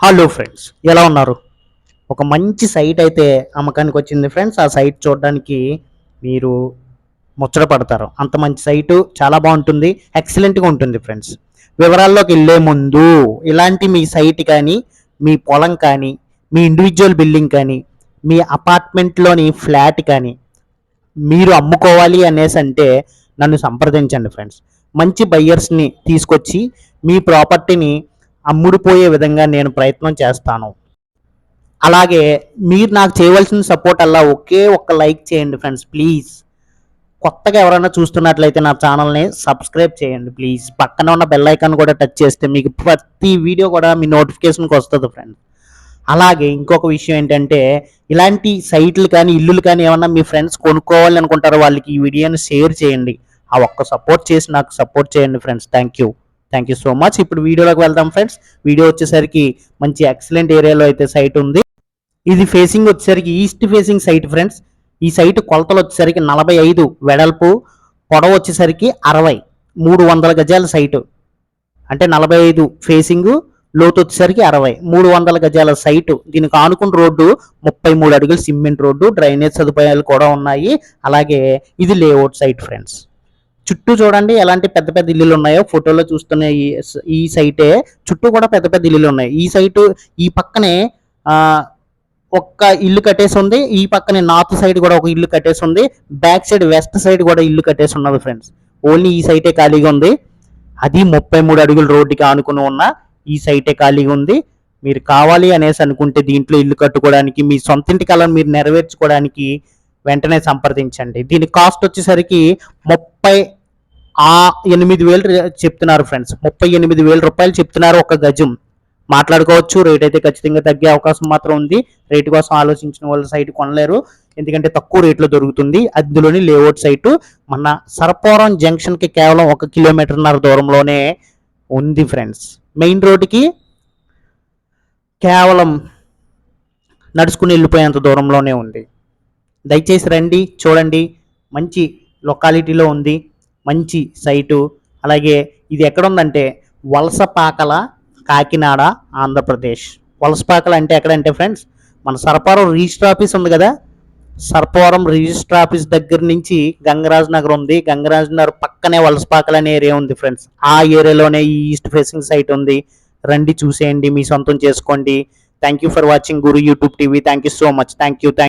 Hello friends ఎలా ఉన్నారు? ఒక మంచి సైట్ అయితే అమ్మకానికి వచ్చింది ఫ్రెండ్స్ ఆ సైట్ చూడడానికి మీరు ముచ్చట పడతారు. అంత మంచి సైటు చాలా బాగుంటుంది ఎక్సలెంట్గా ఉంటుంది ఫ్రెండ్స్ వివరాల్లోకి వెళ్ళే ముందు ఇలాంటి మీ సైట్ కానీ మీ పొలం కానీ మీ ఇండివిజువల్ బిల్డింగ్ కానీ మీ అపార్ట్మెంట్లోని ఫ్లాట్ కానీ మీరు అమ్ముకోవాలి అనేసి అంటే నన్ను సంప్రదించండి ఫ్రెండ్స్ మంచి బయ్యర్స్ని తీసుకొచ్చి మీ ప్రాపర్టీని అమ్ముడుపోయే విధంగా నేను ప్రయత్నం చేస్తాను. అలాగే మీరు నాకు చేయవలసిన సపోర్ట్ అలా ఒకే ఒక్క లైక్ చేయండి ఫ్రెండ్స్ ప్లీజ్ కొత్తగా ఎవరైనా చూస్తున్నట్లయితే నా ఛానల్ని సబ్స్క్రైబ్ చేయండి ప్లీజ్ పక్కన ఉన్న బెల్ ఐకాన్ కూడా టచ్ చేస్తే మీకు ప్రతి వీడియో కూడా మీ నోటిఫికేషన్కి వస్తుంది ఫ్రెండ్స్ అలాగే ఇంకొక విషయం ఏంటంటే ఇలాంటి సైట్లు కానీ ఇల్లులు కానీ ఏమన్నా మీ ఫ్రెండ్స్ కొనుక్కోవాలి అనుకుంటారో వాళ్ళకి ఈ వీడియోని షేర్ చేయండి. ఆ ఒక్క సపోర్ట్ చేసి నాకు సపోర్ట్ చేయండి friends thank you thank you so much ఇప్పుడు వీడియోలోకి వెళ్దాం ఫ్రెండ్స్ వీడియో వచ్చేసరికి మంచి ఎక్సలెంట్ ఏరియాలో అయితే సైట్ ఉంది. ఇది ఫేసింగ్ వచ్చేసరికి ఈస్ట్ ఫేసింగ్ సైట్ ఫ్రెండ్స్ ఈ సైట్ కొలతలు వచ్చేసరికి నలభై ఐదు వెడల్పు పొడవు వచ్చేసరికి అరవై మూడు వందల గజాల సైటు అంటే నలభై ఐదు ఫేసింగ్ లోతు వచ్చేసరికి అరవై మూడు వందల గజాల సైటు దీనికి ఆనుకున్న రోడ్డు ముప్పై మూడు అడుగులు సిమెంట్ రోడ్డు డ్రైనేజ్ సదుపాయాలు కూడా ఉన్నాయి. అలాగే ఇది లేఅవుట్ సైట్ ఫ్రెండ్స్ చుట్టూ చూడండి ఎలాంటి పెద్ద పెద్ద ఇల్లులు ఉన్నాయో ఫోటోలో చూస్తున్న ఈ ఈ సైటే చుట్టూ కూడా పెద్ద పెద్ద ఇల్లులు ఉన్నాయి. ఈ సైటు ఈ పక్కనే ఒక్క ఇల్లు కట్టేసి ఉంది. ఈ పక్కనే నార్త్ సైడ్ కూడా ఒక ఇల్లు కట్టేసి ఉంది. బ్యాక్ సైడ్ వెస్ట్ సైడ్ కూడా ఇల్లు కట్టేసి ఉన్నది ఫ్రెండ్స్ ఓన్లీ ఈ సైటే ఖాళీగా ఉంది. అది ముప్పై మూడు అడుగుల రోడ్డుకి ఆనుకుని ఉన్న ఈ సైటే ఖాళీగా ఉంది. మీరు కావాలి అనేసి అనుకుంటే దీంట్లో ఇల్లు కట్టుకోవడానికి మీ సొంత ఇంటి కళను మీరు నెరవేర్చుకోవడానికి వెంటనే సంప్రదించండి. దీని కాస్ట్ వచ్చేసరికి ముప్పై ఆ ఎనిమిది వేలు చెప్తున్నారు ఫ్రెండ్స్. ముప్పై ఎనిమిది వేల రూపాయలు చెప్తున్నారు ఒక గజం. మాట్లాడుకోవచ్చు రేట్ అయితే ఖచ్చితంగా తగ్గే అవకాశం మాత్రం ఉంది. రేటు కోసం ఆలోచించిన వాళ్ళ సైట్ కొనలేరు. ఎందుకంటే తక్కువ రేట్లో దొరుకుతుంది. అందులోని లేఅవుట్ సైటు మన సరపోరం జంక్షన్కి కేవలం ఒక కిలోమీటర్న్నర దూరంలోనే ఉంది ఫ్రెండ్స్. మెయిన్ రోడ్డుకి కేవలం నడుచుకుని వెళ్ళిపోయేంత దూరంలోనే ఉంది. దయచేసి రండి చూడండి. మంచి లొకాలిటీలో ఉంది. మంచి సైటు. అలాగే ఇది ఎక్కడ ఉందంటే వలసపాకల కాకినాడ ఆంధ్రప్రదేశ్. వలసపాకల అంటే ఎక్కడంటే ఫ్రెండ్స్ మన సరఫరా రిజిస్టర్ ఆఫీస్ ఉంది కదా? సర్పవరం రిజిస్టర్ ఆఫీస్ దగ్గర నుంచి గంగరాజ్ నగర్ ఉంది. గంగరాజ్ నగర్ పక్కనే వలసపాకల అనే ఏరియా ఉంది ఫ్రెండ్స్. ఆ ఏరియాలోనే ఈ ఈస్ట్ ఫేసింగ్ సైట్ ఉంది. రండి చూసేయండి మీ సొంతం చేసుకోండి. Thank you for watching Guru YouTube TV. Thank you so much thank you thank